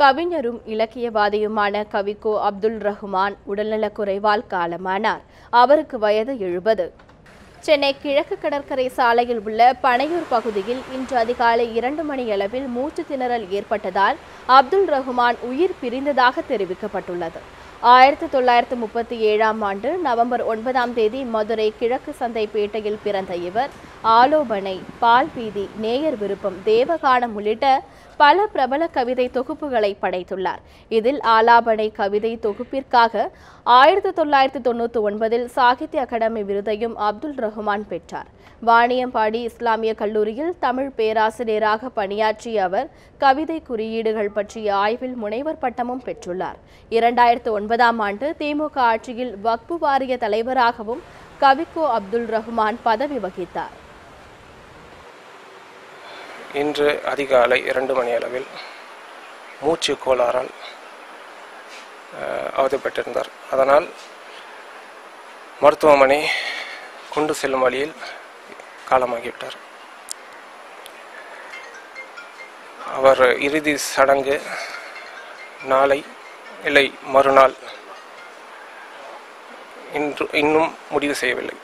கவிஞரும் இலக்கியவாதியுமான கவிக்கோ அப்துல் ரஹ்மான் உடல்நலக்குறைவால் காலமானார். அவருக்கு வயது எழுபது. சென்னை கிழக்கு கடற்கரை சாலையில் உள்ள பனையூர் பகுதியில் இன்று அதிகாலை இரண்டு மணி அளவில் மூச்சு திணறல் ஏற்பட்டதால் அப்துல் ரஹ்மான் உயிர் பிரிந்ததாக தெரிவிக்கப்பட்டுள்ளது. ஆயிரத்தி தொள்ளாயிரத்து முப்பத்தி ஏழாம் ஆண்டு நவம்பர் ஒன்பதாம் தேதி மதுரை கிழக்கு சந்தைப்பேட்டையில் பிறந்த இவர். ஆலோபனை பால் வீதி நேயர் விருப்பம் தேவகானம் உள்ளிட்ட பல பிரபல கவிதை தொகுப்புகளை படைத்துள்ளார். இதில் ஆலாபனை கவிதை தொகுப்பிற்காக ஆயிரத்தி தொள்ளாயிரத்தி தொண்ணூற்றி ஒன்பதில் சாகித்ய அகாடமி விருதையும் அப்துல் ரஹ்மான் பெற்றார். வாணியம்பாடி இஸ்லாமிய கல்லூரியில் தமிழ் பேராசிரியராக பணியாற்றிய அவர் கவிதை குறியீடுகள் பற்றிய ஆய்வில் முனைவர் பட்டமும் பெற்றுள்ளார். இரண்டாயிரத்து ஒன்பதாம் ஆண்டு திமுக ஆட்சியில் வக்பு வாரிய தலைவராகவும் கவிக்கோ அப்துல் ரஹ்மான் பதவி வகித்தார். இன்று அதிகாலை இரண்டு மணி அளவில் மூச்சு கோளாறால் அவதிப்பட்டிருந்தார். அதனால் மருத்துவமனை கொண்டு செல்லும் வழியில் காலமாகிவிட்டார். அவர் இறுதி சடங்கு நாளை இல்லை மறுநாள். இன்று இன்னும் முடிவு செய்யவில்லை.